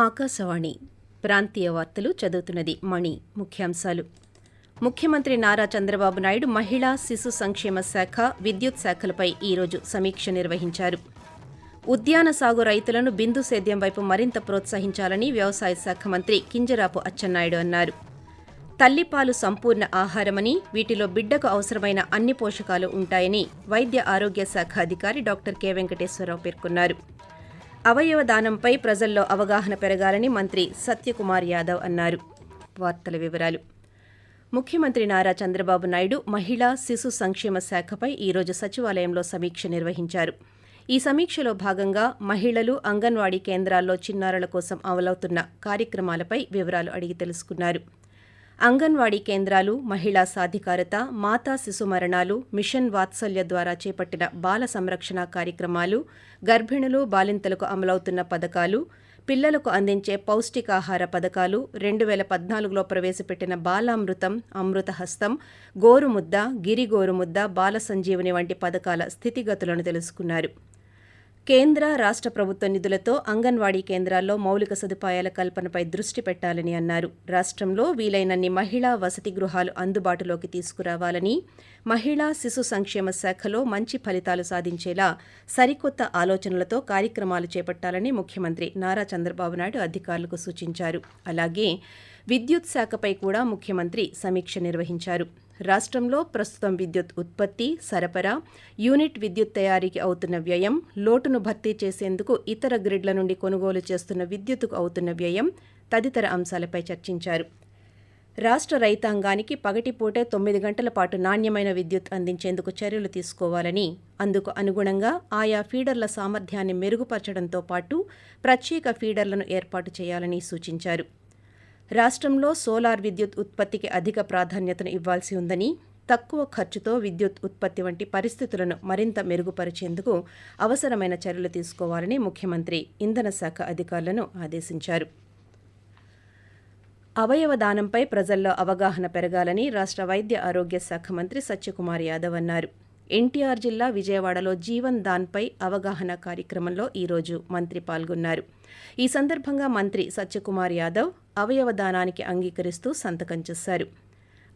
ఆకాశవాణి ప్రాంతీయ వార్తలు చదువుతున్నది మణి ముఖ్యాంశాలు. ముఖ్యమంత్రి నారా చంద్రబాబు నాయుడు మహిళా శిశు సంక్షేమ శాఖ విద్యుత్ శాఖలపై ఈరోజు సమీక్ష నిర్వహించారు. ఉద్యాన సాగు రైతులను బిందు సేద్యం వైపు మరింత ప్రోత్సహించాలని వ్యవసాయ శాఖ మంత్రి కింజరాపు అచ్చెన్నాయుడు అన్నారు. తల్లిపాలు సంపూర్ణ ఆహారమని వీటిలో బిడ్డకు అవసరమైన అన్ని పోషకాలు ఉంటాయని వైద్య ఆరోగ్య శాఖ అధికారి డాక్టర్ కె వెంకటేశ్వరరావు పేర్కొన్నారు. అవయవ దానంపై ప్రజల్లో అవగాహన పెరగాలని మంత్రి సత్యకుమార్ యాదవ్ అన్నారు. వార్తల వివరాలు. ముఖ్యమంత్రి నారా చంద్రబాబు నాయుడు మహిళా శిశు సంక్షేమ శాఖపై ఈరోజు సచివాలయంలో సమీక్ష నిర్వహించారు. ఈ సమీక్షలో భాగంగా మహిళలు అంగన్వాడీ కేంద్రాల్లో చిన్నారుల కోసం అమలవుతున్న కార్యక్రమాలపై వివరాలు అడిగి తెలుసుకున్నారు. అంగన్వాడీ కేంద్రాలు మహిళా సాధికారత మాతా శిశు మరణాలు మిషన్ వాత్సల్య ద్వారా చేపట్టిన బాల సంరక్షణ కార్యక్రమాలు గర్భిణులు బాలింతలకు అమలవుతున్న పథకాలు పిల్లలకు అందించే పౌష్టికాహార పథకాలు రెండు వేల పద్నాలుగులో ప్రవేశపెట్టిన బాలామృతం అమృతహస్తం గోరుముద్ద గిరిగోరుముద్ద బాల సంజీవని వంటి పథకాల స్థితిగతులను తెలుసుకున్నారు. కేంద్ర రాష్ట్ర ప్రభుత్వ నిధులతో అంగన్వాడీ కేంద్రాల్లో మౌలిక సదుపాయాల కల్పనపై దృష్టి పెట్టాలని అన్నారు. రాష్ట్రంలో వీలైనన్ని మహిళా వసతి గృహాలు అందుబాటులోకి తీసుకురావాలని మహిళా శిశు సంక్షేమ శాఖలో మంచి ఫలితాలు సాధించేలా సరికొత్త ఆలోచనలతో కార్యక్రమాలు చేపట్టాలని ముఖ్యమంత్రి నారా చంద్రబాబు నాయుడు అధికారులకు సూచించారు. అలాగే విద్యుత్ శాఖపై కూడా ముఖ్యమంత్రి సమీక్ష నిర్వహించారు. రాష్ట్రంలో ప్రస్తుతం విద్యుత్ ఉత్పత్తి సరఫరా యూనిట్ విద్యుత్ తయారీకి అవుతున్న వ్యయం లోటును భర్తీ చేసేందుకు ఇతర గ్రిడ్ల నుండి కొనుగోలు చేస్తున్న విద్యుత్తుకు అవుతున్న వ్యయం తదితర అంశాలపై చర్చించారు. రాష్ట్ర రైతాంగానికి పగటిపూటే తొమ్మిది గంటల పాటు నాణ్యమైన విద్యుత్ అందించేందుకు చర్యలు తీసుకోవాలని అందుకు అనుగుణంగా ఆయా ఫీడర్ల సామర్థ్యాన్ని మెరుగుపరచడంతో పాటు ప్రత్యేక ఫీడర్లను ఏర్పాటు చేయాలని సూచించారు. రాష్ట్రంలో సోలార్ విద్యుత్ ఉత్పత్తికి అధిక ప్రాధాన్యతను ఇవ్వాల్సి ఉందని తక్కువ ఖర్చుతో విద్యుత్ ఉత్పత్తి వంటి పరిస్థితులను మరింత మెరుగుపరిచేందుకు అవసరమైన చర్యలు తీసుకోవాలని ముఖ్యమంత్రి ఇంధన శాఖ అధికారులను ఆదేశించారు. అవయవ దానంపై ప్రజల్లో అవగాహన పెరగాలని రాష్ట్ర వైద్య ఆరోగ్య శాఖ మంత్రి సత్యకుమార్ యాదవ్ అన్నారు. ఎన్టీఆర్ జిల్లా విజయవాడలో జీవన్ దాన్పై అవగాహన కార్యక్రమంలో ఈరోజు మంత్రి పాల్గొన్నారు. ఈ సందర్భంగా మంత్రి సత్యకుమార్ యాదవ్ అవయవ దానానికి అంగీకరిస్తూ సంతకం చేశారు.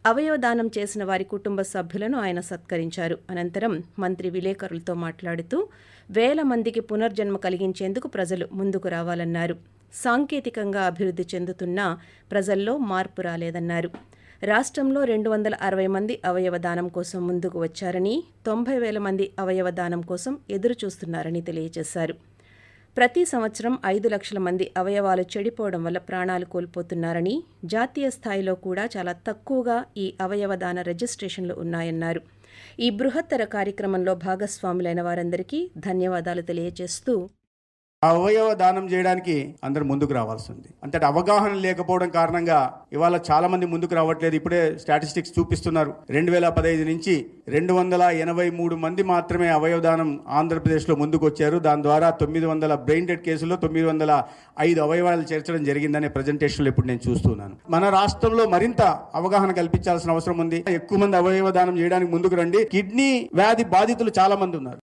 అవయవ దానం చేసిన వారి కుటుంబ సభ్యులను ఆయన సత్కరించారు. అనంతరం మంత్రి విలేకరులతో మాట్లాడుతూ వేల మందికి పునర్జన్మ కలిగించేందుకు ప్రజలు ముందుకు రావాలన్నారు. సాంకేతికంగా అభివృద్ధి చెందుతున్నా ప్రజల్లో మార్పు రాలేదన్నారు. రాష్ట్రంలో రెండు వందల అరవై మంది అవయవ దానం కోసం ముందుకు వచ్చారని తొంభై వేల మంది అవయవ దానం కోసం ఎదురు చూస్తున్నారని తెలియజేశారు. ప్రతి సంవత్సరం ఐదు లక్షల మంది అవయవాలు చెడిపోవడం వల్ల ప్రాణాలు కోల్పోతున్నారని జాతీయ స్థాయిలో కూడా చాలా తక్కువగా ఈ అవయవదాన రిజిస్ట్రేషన్లు ఉన్నాయన్నారు. ఈ బృహత్తర కార్యక్రమంలో భాగస్వాములైన వారందరికీ ధన్యవాదాలు తెలియజేస్తూ ఆ అవయవ దానం చేయడానికి అందరు ముందుకు రావాల్సి ఉంది. అంతటి అవగాహన లేకపోవడం కారణంగా ఇవాళ చాలా మంది ముందుకు రావట్లేదు. ఇప్పుడే స్టాటిస్టిక్స్ చూపిస్తున్నారు. రెండు వేల పదహైదు నుంచి రెండు వందల ఎనభై మూడు మంది మాత్రమే అవయవదానం ఆంధ్రప్రదేశ్లో ముందుకు వచ్చారు దాని ద్వారా తొమ్మిది వందల బ్రెయిన్ డెడ్ కేసుల్లో తొమ్మిది వందల ఐదు అవయవాలు చేర్చడం జరిగిందనే ప్రజెంటేషన్లో ఇప్పుడు నేను చూస్తున్నాను. మన రాష్ట్రంలో మరింత అవగాహన కల్పించాల్సిన అవసరం ఉంది. ఎక్కువ మంది అవయవ దానం చేయడానికి ముందుకు రండి. కిడ్నీ వ్యాధి బాధితులు చాలా మంది ఉన్నారు.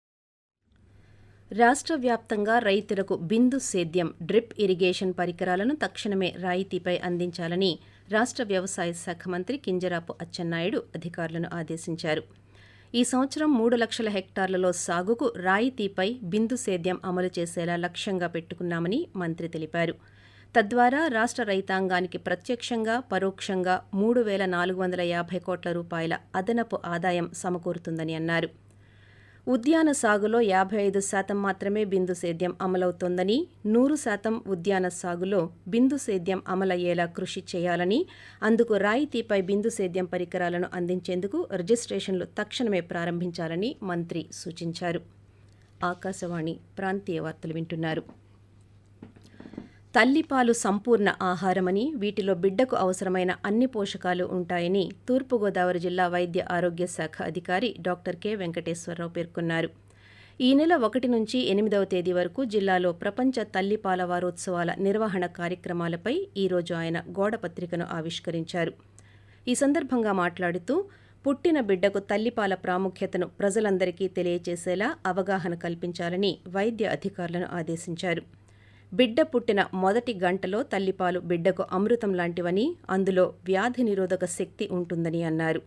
రాష్ట్ర వ్యాప్తంగా రైతులకు బిందు సేద్యం డ్రిప్ ఇరిగేషన్ పరికరాలను తక్షణమే రాయితీపై అందించాలని రాష్ట్ర వ్యవసాయ శాఖ మంత్రి కింజరాపు అచ్చెన్నాయుడు అధికారులను ఆదేశించారు. ఈ సంవత్సరం మూడు లక్షల హెక్టార్లలో సాగుకు రాయితీపై బిందు సేద్యం అమలు చేసేలా లక్ష్యంగా పెట్టుకున్నామని మంత్రి తెలిపారు. తద్వారా రాష్ట్ర రైతాంగానికి ప్రత్యక్షంగా పరోక్షంగా మూడు వేల నాలుగు వందల యాభై కోట్ల రూపాయల అదనపు ఆదాయం సమకూరుతుందని అన్నారు. ఉద్యాన సాగులో యాభై ఐదు శాతం మాత్రమే బిందు సేద్యం అమలవుతోందని నూరు శాతం ఉద్యాన సాగులో బిందు సేద్యం అమలయ్యేలా కృషి చేయాలని అందుకు రాయితీపై బిందు సేద్యం పరికరాలను అందించేందుకు రిజిస్ట్రేషన్లు తక్షణమే ప్రారంభించాలని మంత్రి సూచించారు. ఆకాశవాణి ప్రాంతీయ వార్తలు వింటున్నారు. తల్లిపాలు సంపూర్ణ ఆహారమని వీటిలో బిడ్డకు అవసరమైన అన్ని పోషకాలు ఉంటాయని తూర్పుగోదావరి జిల్లా వైద్య ఆరోగ్య శాఖ అధికారి డాక్టర్ కె వెంకటేశ్వరరావు పేర్కొన్నారు. ఈ నెల ఒకటి నుంచి ఎనిమిదవ తేదీ వరకు జిల్లాలో ప్రపంచ తల్లిపాల వారోత్సవాల నిర్వహణ కార్యక్రమాలపై ఈరోజు ఆయన గోడపత్రికను ఆవిష్కరించారు. ఈ సందర్భంగా మాట్లాడుతూ పుట్టిన బిడ్డకు తల్లిపాల ప్రాముఖ్యతను ప్రజలందరికీ తెలియచేసేలా అవగాహన కల్పించాలని వైద్య అధికారులను ఆదేశించారు. బిడ్డ పుట్టిన మొదటి గంటలో తల్లిపాలు బిడ్డకు అమృతం లాంటివని అందులో వ్యాధి నిరోధక శక్తి ఉంటుందని అన్నారు.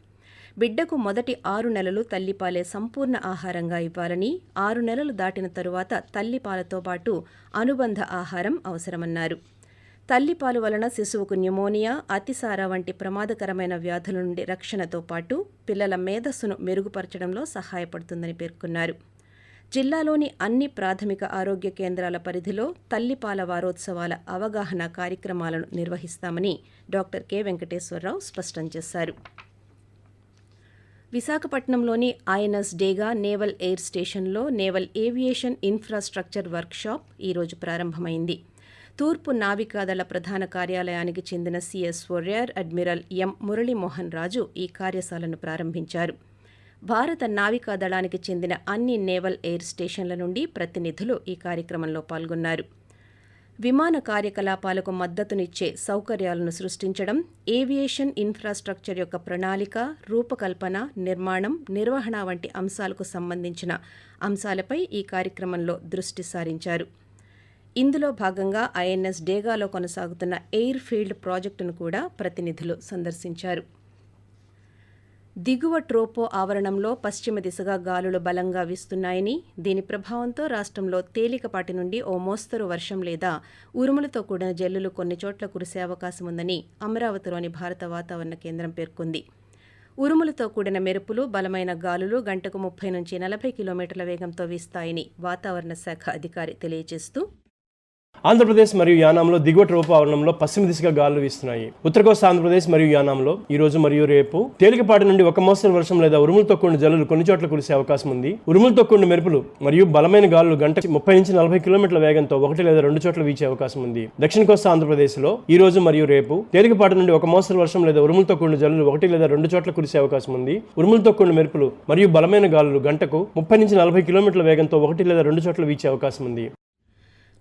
బిడ్డకు మొదటి ఆరు నెలలు తల్లిపాలే సంపూర్ణ ఆహారంగా ఇవ్వాలని ఆరు నెలలు దాటిన తరువాత తల్లిపాలతో పాటు అనుబంధ ఆహారం అవసరమన్నారు. తల్లిపాలు వలన శిశువుకు న్యూమోనియా అతిసార వంటి ప్రమాదకరమైన వ్యాధుల నుండి రక్షణతో పాటు పిల్లల మేధస్సును మెరుగుపరచడంలో సహాయపడుతుందని పేర్కొన్నారు. జిల్లాలోని అన్ని ప్రాథమిక ఆరోగ్య కేంద్రాల పరిధిలో తల్లిపాల వారోత్సవాల అవగాహన కార్యక్రమాలను నిర్వహిస్తామని డాక్టర్ కె వెంకటేశ్వరరావు స్పష్టం చేశారు. విశాఖపట్నంలోని ఐఎన్ఎస్ డేగా నేవల్ ఎయిర్ స్టేషన్లో నేవల్ ఏవియేషన్ ఇన్ఫ్రాస్ట్రక్చర్ వర్క్షాప్ ఈరోజు ప్రారంభమైంది. తూర్పు నావికాదళ ప్రధాన కార్యాలయానికి చెందిన CS rear admiral M Muralimohan Raju ఈ కార్యశాలను ప్రారంభించారు. భారత నావికాదళానికి చెందిన అన్ని నేవల్ ఎయిర్ స్టేషన్ల నుండి ప్రతినిధులు ఈ కార్యక్రమంలో పాల్గొన్నారు. విమాన కార్యకలాపాలకు మద్దతునిచ్చే సౌకర్యాలను సృష్టించడం ఏవియేషన్ ఇన్ఫ్రాస్ట్రక్చర్ యొక్క ప్రణాళిక రూపకల్పన నిర్మాణం నిర్వహణ వంటి అంశాలకు సంబంధించిన అంశాలపై ఈ కార్యక్రమంలో దృష్టి సారించారు. ఇందులో భాగంగా ఐఎన్ఎస్ డేగాలో కొనసాగుతున్న ఎయిర్ ఫీల్డ్ ప్రాజెక్టును కూడా ప్రతినిధులు సందర్శించారు. దిగువ ట్రోపో ఆవరణంలో పశ్చిమ దిశగా గాలులు బలంగా వీస్తున్నాయని దీని ప్రభావంతో రాష్ట్రంలో తేలికపాటి నుండి ఓ మోస్తరు వర్షం లేదా ఉరుములతో కూడిన జల్లులు కొన్ని చోట్ల కురిసే అవకాశం ఉందని అమరావతిలోని భారత వాతావరణ కేంద్రం పేర్కొంది. ఉరుములతో కూడిన మెరుపులు బలమైన గాలులు గంటకు ముప్పై నుంచి నలభై కిలోమీటర్ల వేగంతో వీస్తాయని వాతావరణ శాఖ అధికారి తెలియజేస్తూ ఆంధ్రప్రదేశ్ మరియు యానాంలో దిగువ ట్రోపావరణంలో పశ్చిమ దిశగా గాలులు వీస్తున్నాయి. ఉత్తర కోస్తా ఆంధ్రప్రదేశ్ మరియు యానాంలో ఈ రోజు మరియు రేపు తేలికపాటి నుండి ఒక మోస్తరు వర్షం లేదా ఉరుములతో కూడిన జల్లులు కొన్ని చోట్ల కురిసే అవకాశం ఉంది. ఉరుములతో కూడిన మెరుపులు మరియు బలమైన గాలులు గంట ముప్పై నుంచి నలభై కిలోమీటర్ల వేగంతో ఒకటి లేదా రెండు చోట్ల వీచే అవకాశం ఉంది. దక్షిణ కోస్తా ఆంధ్రప్రదేశ్లో ఈ రోజు మరియు రేపు తేలికపాటి నుండి ఒక మోస్తరు వర్షం లేదా ఉరుములతో కూడిన జల్లులు ఒకటి లేదా రెండు చోట్ల కురిసే అవకాశం ఉంది. ఉరుములతో కూడిన మెరుపులు మరియు బలమైన గాలులు గంటకు ముప్పై నుంచి నలభై కిలోమీటర్ల వేగంతో ఒకటి లేదా రెండు చోట్ల వీచే అవకాశం ఉంది.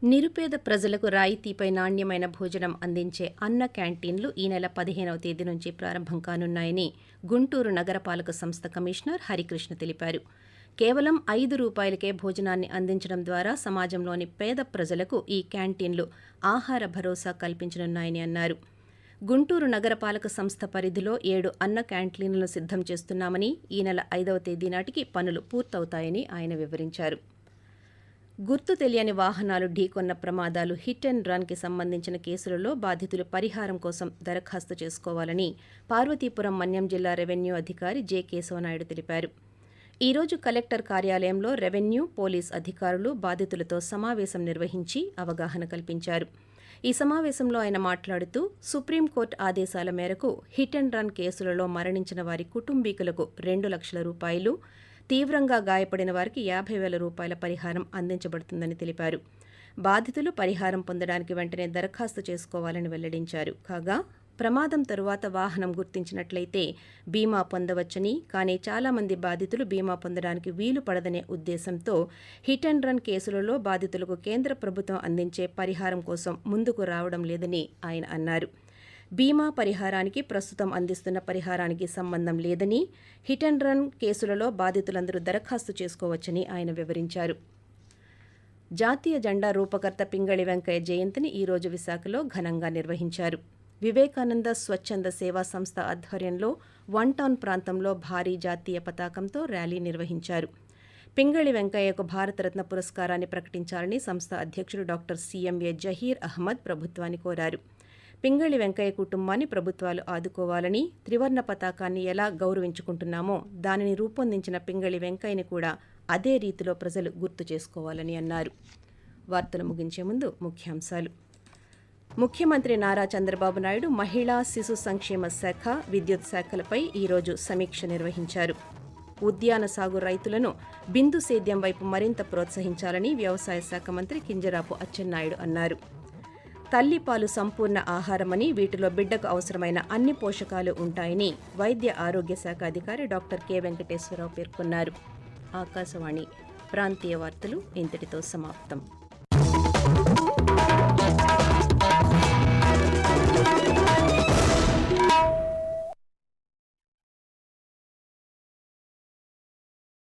నిరుపేద ప్రజలకు రాయితీపై నాణ్యమైన భోజనం అందించే అన్న క్యాంటీన్లు ఈ నెల పదిహేనవ తేదీ నుంచి ప్రారంభం కానున్నాయని గుంటూరు నగరపాలక సంస్థ కమిషనర్ హరికృష్ణ తెలిపారు. కేవలం ఐదు రూపాయలకే భోజనాన్ని అందించడం ద్వారా సమాజంలోని పేద ప్రజలకు ఈ క్యాంటీన్లు ఆహార భరోసా కల్పించనున్నాయని అన్నారు. గుంటూరు నగరపాలక సంస్థ పరిధిలో ఏడు అన్న క్యాంటీన్లను సిద్ధం చేస్తున్నామని ఈ నెల ఐదవ తేదీ నాటికి పనులు పూర్తవుతాయని ఆయన వివరించారు. గుర్తు తెలియని వాహనాలు ఢీకొన్న ప్రమాదాలు హిట్ అండ్ రన్కి సంబంధించిన కేసులలో బాధితులు పరిహారం కోసం దరఖాస్తు చేసుకోవాలని పార్వతీపురం మన్యం జిల్లా రెవెన్యూ అధికారి జె కేశవనాయుడు తెలిపారు. ఈరోజు కలెక్టర్ కార్యాలయంలో రెవెన్యూ పోలీస్ అధికారులు బాధితులతో సమావేశం నిర్వహించి అవగాహన కల్పించారు. ఈ సమావేశంలో ఆయన మాట్లాడుతూ సుప్రీంకోర్టు ఆదేశాల మేరకు హిట్ అండ్ రన్ కేసులలో మరణించిన వారి కుటుంబీకులకు రెండు లక్షల రూపాయలు తీవ్రంగా గాయపడిన వారికి యాభై వేల రూపాయల పరిహారం అందించబడుతుందని తెలిపారు. బాధితులు పరిహారం పొందడానికి వెంటనే దరఖాస్తు చేసుకోవాలని వెల్లడించారు. కాగా ప్రమాదం తరువాత వాహనం గుర్తించినట్లయితే బీమా పొందవచ్చని కానీ చాలామంది బాధితులు బీమా పొందడానికి వీలు పడదనే ఉద్దేశంతో హిట్ అండ్ రన్ కేసులలో బాధితులకు కేంద్ర ప్రభుత్వం అందించే పరిహారం కోసం ముందుకు రావడం లేదని ఆయన అన్నారు. బీమా పరిహారానికి ప్రస్తుతం అందిస్తున్న పరిహారానికి సంబంధం లేదని హిట్ అండ్ రన్ కేసులలో బాధితులందరూ దరఖాస్తు చేసుకోవచ్చని ఆయన వివరించారు. జాతీయ జెండా రూపకర్త పింగళి వెంకయ్య జయంతిని ఈరోజు విశాఖలో ఘనంగా నిర్వహించారు. వివేకానంద స్వచ్ఛంద సేవా సంస్థ ఆధ్వర్యంలో వన్ టౌన్ ప్రాంతంలో భారీ జాతీయ పతాకంతో ర్యాలీ నిర్వహించారు. పింగళి వెంకయ్యకు భారతరత్న పురస్కారాన్ని ప్రకటించాలని సంస్థ అధ్యక్షుడు డాక్టర్ సీఎంఏ జహీర్ అహ్మద్ ప్రభుత్వాన్ని కోరారు. పింగళి వెంకయ్య కుటుంబాన్ని ప్రభుత్వాలు ఆదుకోవాలని త్రివర్ణ పతాకాన్ని ఎలా గౌరవించుకుంటున్నామో దానిని రూపొందించిన పింగళి వెంకయ్యని కూడా అదే రీతిలో ప్రజలు గుర్తు చేసుకోవాలని అన్నారు. వార్తలు ముగించే ముందు ముఖ్యాంశాలు. ముఖ్యమంత్రి నారా చంద్రబాబు నాయుడు మహిళా శిశు సంక్షేమ శాఖ విద్యుత్ శాఖలపై ఈరోజు సమీక్ష నిర్వహించారు. ఉద్యాన సాగు రైతులను బిందు సేద్యం వైపు మరింత ప్రోత్సహించాలని వ్యవసాయ శాఖ మంత్రి కింజరాపు అచ్చెన్నాయుడు అన్నారు. తల్లిపాలు సంపూర్ణ ఆహారమని వీటిలో బిడ్డకు అవసరమైన అన్ని పోషకాలు ఉంటాయని వైద్య ఆరోగ్య శాఖ అధికారి డాక్టర్ కె వెంకటేశ్వరరావు పేర్కొన్నారు. ఆకాశవాణి ప్రాంతీయ వార్తలు ఇంతటితో సమాప్తం.